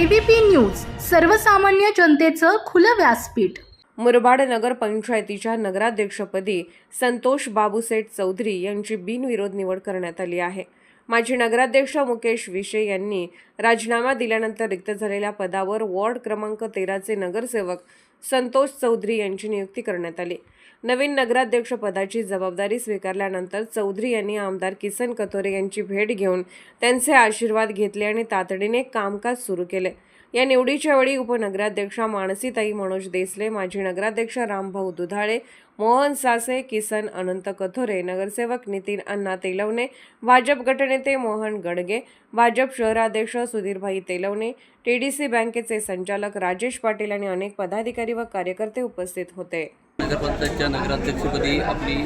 ABP news सर्वसामान्य जनतेचं खुलं व्यासपीठ. मुरबाड नगर पंचायतीच्या नगराध्यक्षपदी संतोष बाबूसेठ चौधरी यांची बिनविरोध निवड करण्यात आली आहे. माजी नगराध्यक्ष मुकेश विशे यांनी राजीनामा दिल्यानंतर रिक्त झालेल्या पदावर वॉर्ड क्रमांक तेराचे नगरसेवक संतोष चौधरी यांची नियुक्ती करण्यात आली. नवीन नगराध्यक्षपदाची जबाबदारी स्वीकारल्यानंतर चौधरी यांनी आमदार किसन कथोरे यांची भेट घेऊन त्यांचे आशीर्वाद घेतले आणि तातडीने कामकाज सुरू केले. या निवडीच्या वेळी उपनगराध्यक्षा मानसीताई मनोज देसले माजी नगराध्यक्ष रामभाऊ दुधाळे मोहन सासे किसन अनंत कथोरे नगरसेवक नितीन अण्णा तेलवणे भाजप गटनेते मोहन गडगे भाजप शहराध्यक्ष सुधीरभाई तेलवणे टीडीसी बँकेचे संचालक राजेश पाटील आणि अनेक पदाधिकारी व कार्यकर्ते उपस्थित होते. नगरपंचायतच्या नगराध्यक्षपदी आपली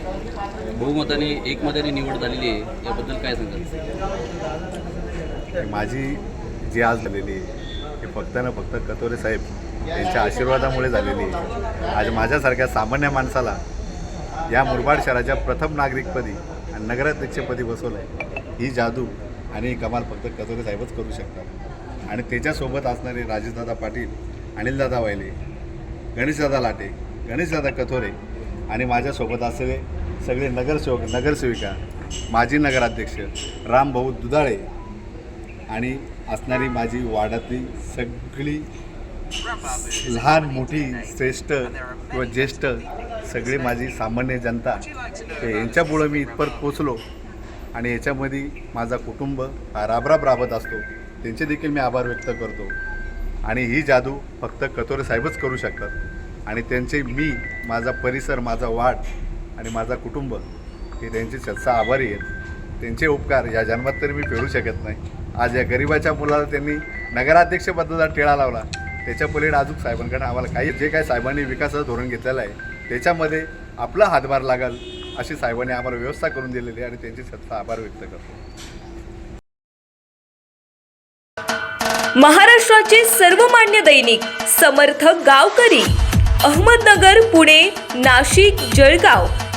बहुमताने एकमताने निवड झालेली आहे याबद्दल काय सांगाल? माझी जी आज झालेली आहे ती फक्त ना फक्त कतोरे साहेब यांच्या आशीर्वादामुळे झालेली आहे. आज माझ्यासारख्या सामान्य माणसाला या मुरबाड शहराच्या प्रथम नागरिकपदी आणि नगराध्यक्षपदी बसवलं आहे ही जादू आणि ही कमाल फक्त कतोरे साहेबच करू शकतात. आणि त्याच्यासोबत असणारे राजेशदादा पाटील अनिलदादा वायले गणेशदादा लाटे गणेशदादा कथोरे आणि माझ्यासोबत असलेले सगळे नगरसेवक नगरसेविका माजी नगराध्यक्ष रामभाऊ दुधाळे आणि असणारी माझी वाड्यातली सगळी लहान मोठी श्रेष्ठ किंवा ज्येष्ठ सगळी माझी सामान्य जनता यांच्यामुळं मी इथपर्यंत पोचलो आणि याच्यामध्ये माझा कुटुंब राबराब राबत असतो. त्यांचे देखील मी आभार व्यक्त करतो. आणि ही जादू फक्त कतोरे साहेबच करू शकतात. आणि त्यांचे मी माझा परिसर माझा वाढ आणि माझा कुटुंब हे त्यांचे सत्सा आभारी आहेत. त्यांचे उपकार या जन्मात तरी मी फेडू शकत नाही. आज या गरिबाच्या मुलाला त्यांनी नगराध्यक्षपदाचा टिळा लावला. त्याच्या पलीकडे अजून साहेबांकडे आम्हाला काही जे काही साहेबांनी विकासाचं धोरण घेतलेलं आहे त्याच्यामध्ये आपला हातभार लागल अशी साहेबांनी आम्हाला व्यवस्था करून दिलेली आहे आणि त्यांची सत्ता आभार व्यक्त करतो. महाराष्ट्राचे सर्वमान्य दैनिक समर्थ गावकरी अहमदनगर पुणे नाशिक जळगाव.